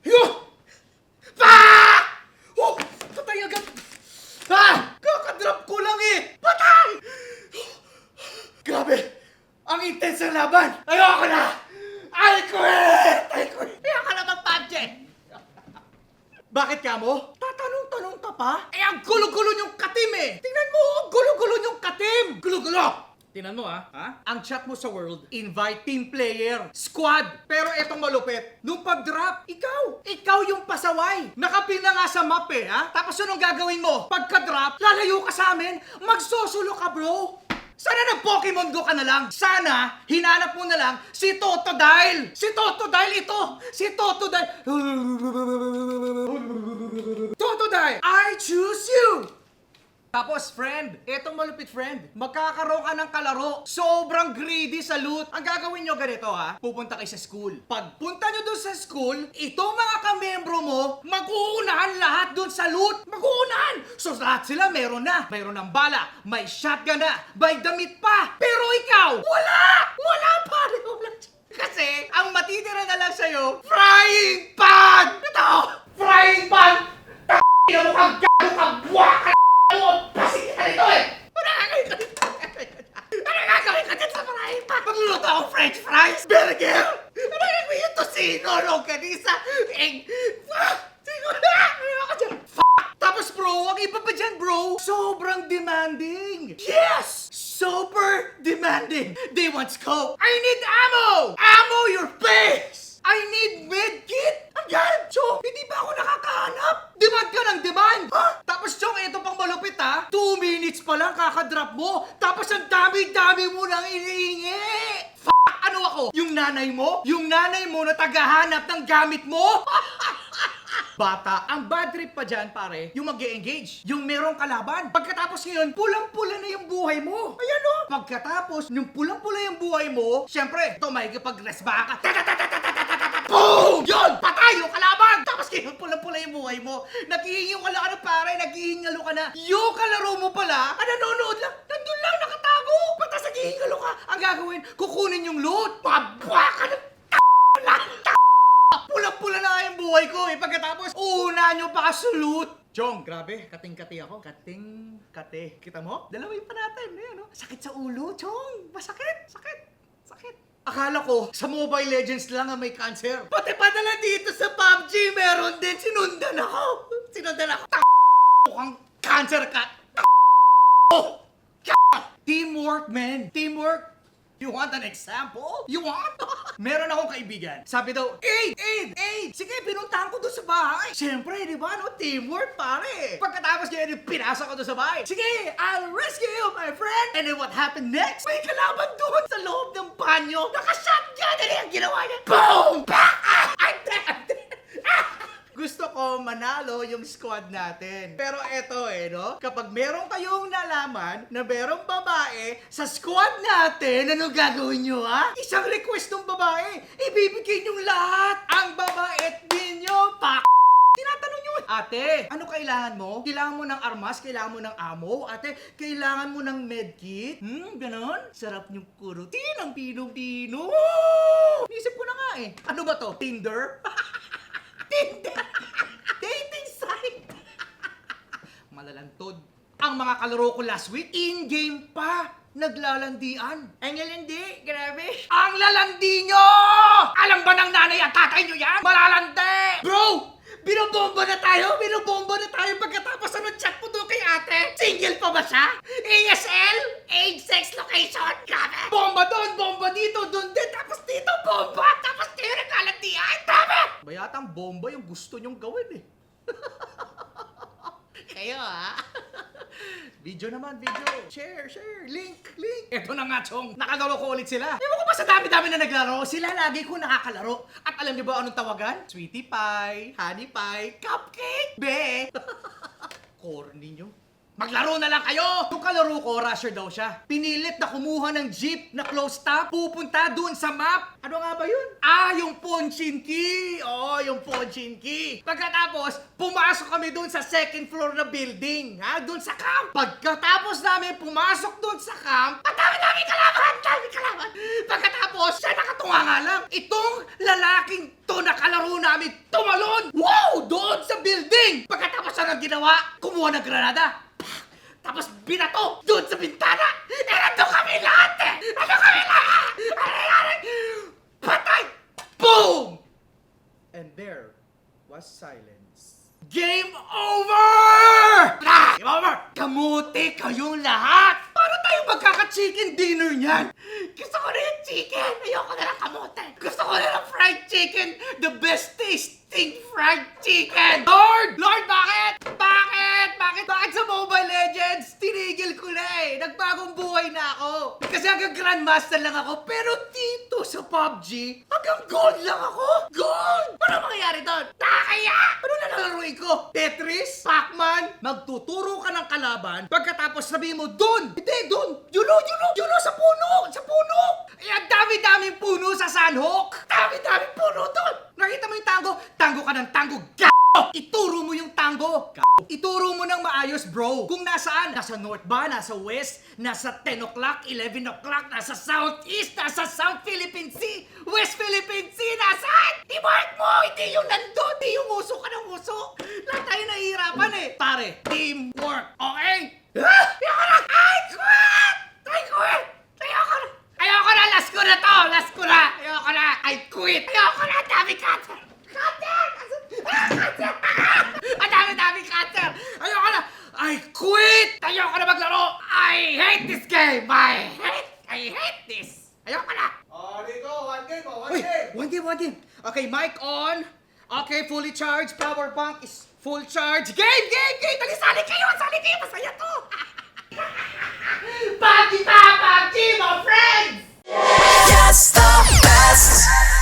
Yo! Pa! Oh! Patay agad! Ha! Kakadrop ko lang eh! Patay! Grabe! Ang intense ng laban! Ayoko na! I quit! I quit! Ayoko na mag-PUBG! Bakit ka mo? Tatanong-tanong ka pa? Eh, ang gulo-gulo niyong katim eh! Tingnan mo, ang gulo-gulo niyong katim! Gulo-gulo! Tingnan mo ah, ha? Ang chat mo sa world, invite team player, squad. Pero etong malupit, nung pag-drop, ikaw, ikaw yung pasaway. Nakapin na nga sa map eh, ha? Tapos anong gagawin mo? Pagka-drop, lalayo ka sa amin, magsusulo ka bro. Sana nag-Pokemon Go ka na lang. Sana, hinanap mo na lang si Totodile. Si Totodile ito. Si Totodile. Totodile, I choose you. Tapos, friend, etong malupit friend, magkakaroon ka ng kalaro. Sobrang greedy sa loot. Ang gagawin nyo ganito ha, pupunta kayo sa school. Pagpunta nyo doon sa school, itong mga kamembro mo, mag-uunahan lahat doon sa loot. Mag-uunahan! So lahat sila meron na. Meron ng bala, may shotgun na, may damit pa. Pero ikaw, wala! Wala pa! Kasi, ang matitira na lang sa'yo, frying pan! Ito! Frying pan! Ina mo kang gago ka buwaka mo! Pasig ka nito eh! Ano gagawin ka dito? Ano gagawin ka dito sa frying pan? Magluluto akong french fries? Burger? Ano gagawin yung tosino, longganisa, egg? Tapos bro, ang iba pa dyan bro, sobrang demanding! Yes! Super demanding! They want scope! I need ammo! Ammo your face! ako? Yung nanay mo? Yung nanay mo na tagahanap ng gamit mo? bata, ang bad trip pa dyan, pare, yung mag engage yung merong kalaban. Pagkatapos ngayon, pulang-pula na yung buhay mo. Ayan o. Pagkatapos, nung pulang-pula yung buhay mo, syempre, ito, makikipag-rest ba ka? Boom! Yun! Patay yung kalaban! Tapos ngayon, pulang-pula yung buhay mo. Naghihingyo ka lang, ano pare, naghihingalo ka na. Yung kalaro mo pala, ang nanonood lang. Ang gagawin, kukunin yung loot. Pabwa ka ng Pula-pula na nga yung buhay ko eh. Pagkatapos, una nyo pa kasulot. Chong, grabe. Kating-kati ako. Kating-kati. Kita mo? Dalawin pa natin. Ayan, no? Sakit sa ulo, Chong. Masakit. Sakit. Sakit. Akala ko, sa Mobile Legends lang ang may cancer. Pati padala dito sa PUBG, meron din. Sinundan ako. Sinundan ako. Tak Mukhang cancer ka. Oh! Teamwork, man. Teamwork. You want an example? You want? Meron akong kaibigan. Sabi daw, Aid! Aid! Aid! Sige, pinuntahan ko doon sa bahay. Siyempre, di ba? No? Teamwork, pare. Pagkatapos niya, pinasa ko doon sa bahay. Sige, I'll rescue you, my friend. And then what happened next? May kalaban doon sa loob ng banyo. Nakashotgun! Ano yung ginawa niya? Boom! Pak! Ah! I'm dead! I'm dead! Ah! Gusto ko manalo yung squad natin. Pero eto eh, no? Kapag meron kayong nalaman na merong babae sa squad natin, ano gagawin nyo, ha? Isang request ng babae, ibibigay nyo lahat. Ang babait ninyo, pak! Tinatanong nyo, ate, ano kailangan mo? Kailangan mo ng armas? Kailangan mo ng ammo? Ate, kailangan mo ng medkit? Hmm, ganon? Sarap niyong kurutin ang pinong-pino. Isip ko na nga eh. Ano ba to? Tinder? Tinder! Mga kalaro ko last week, in-game pa, naglalandian. Ang lalandi, grabe. Ang lalandi nyo! Alam ba ng nanay at tatay nyo yan? Malalandi! Bro! Binobomba na tayo! Binobomba na tayo pagkatapos ano chat mo doon kay ate? Single pa ba siya? ASL? Age, sex, location? Grabe! Bomba doon, bomba dito, doon din, tapos dito, bomba! Tapos kayo naglalandian! Grabe! Bayatang bomba yung gusto nyong gawin eh. Kayo ah. Video naman, video. Share, share. Link, link. Eto na nga, Chong. Nakagalo ko ulit sila. Ewan ko ba sa dami-dami na naglaro, sila lagi ko nakakalaro. At alam niyo ba anong tawagan? Sweetie Pie, Honey Pie, Cupcake, Be. Corny nyo. Maglaro na lang kayo! Yung kalaro ko, rusher daw siya. Pinilit na kumuha ng jeep na close stop, pupunta doon sa map. Ano nga ba yun? Ah, yung Ponchinki! Oo, yung Ponchinki. Pagkatapos, pumasok kami doon sa second floor na building. Ha? Doon sa camp. Pagkatapos namin pumasok doon sa camp, ang dami-dami kalaban! Dami kalaban! Pagkatapos, siya nakatunga nga lang. Itong lalaking to na kalaro namin tumalon! Wow! Doon sa building! Pagkatapos nang ginawa, kumuha ng granada. Tapos binato doon sa bintana! Eh, nandun kami lahat eh! Nandun kami lahat! Ano nangyari? Patay! Boom! And there was silence. Game over! Ah! Game over! Kamuti kayong lahat! Paano tayo magkaka-chicken dinner niyan? Gusto ko na yung chicken! Ayoko na ng kamote! Gusto ko na ng fried chicken! The best tasting fried chicken! Lord! Lord, bakit? Bakit? Sa Mobile Legends? Tinigil ko na eh! Nagbagong buhay na ako! Kasi hanggang Grandmaster lang ako, pero dito sa PUBG, hanggang gold lang ako! Gold! Ano mangyayari doon? Nakakaya! Ano na lalaroin ko? Tetris? Pac-Man? Magtuturo ka ng kalaban, pagkatapos sabihin mo, dun! Hindi, dun! Yulo, yulo, yulo sa puno! Sa puno! Eh, ang dami-daming puno sa Sunhawk! Dami-daming puno dun! Nakita mo yung tango? Tango ka ng tango, g***! Ituro mo yung tango! G***! Ituro mo ng maayos, bro! Kung nasaan? Nasa north ba? Nasa west? Nasa 10 o'clock? 11 o'clock? Nasa southeast? Nasa South Philippine Sea? West Philippine Sea? Nasaan? I-mark mo! Hindi yung nandun! Hindi yung uso ka ng uso! Lahat tayo nahihirapan eh! Pare, teamwork! Okay? Ah! Ayoko na! I quit! I quit! Ayoko na! Ayoko na! Last ko na to! Last ko na! Ayoko na! I quit! Ayoko na! Dami cutter! Cutter! Ah, cutter! Ah! Ang dami-dami cutter! Ayoko na! I quit! Ayoko na maglaro! I hate this game! I hate! I hate this! Ayoko na! Oh, Rico, one game, oh, one Uy, game. one game, one game. Okay, mic on. Okay, fully charged. Power bank is full charge. Game, game, game! Dali, sali kayo! Sali kayo! Masaya to! PUBG pa! PUBG, my friends! Yes, the best.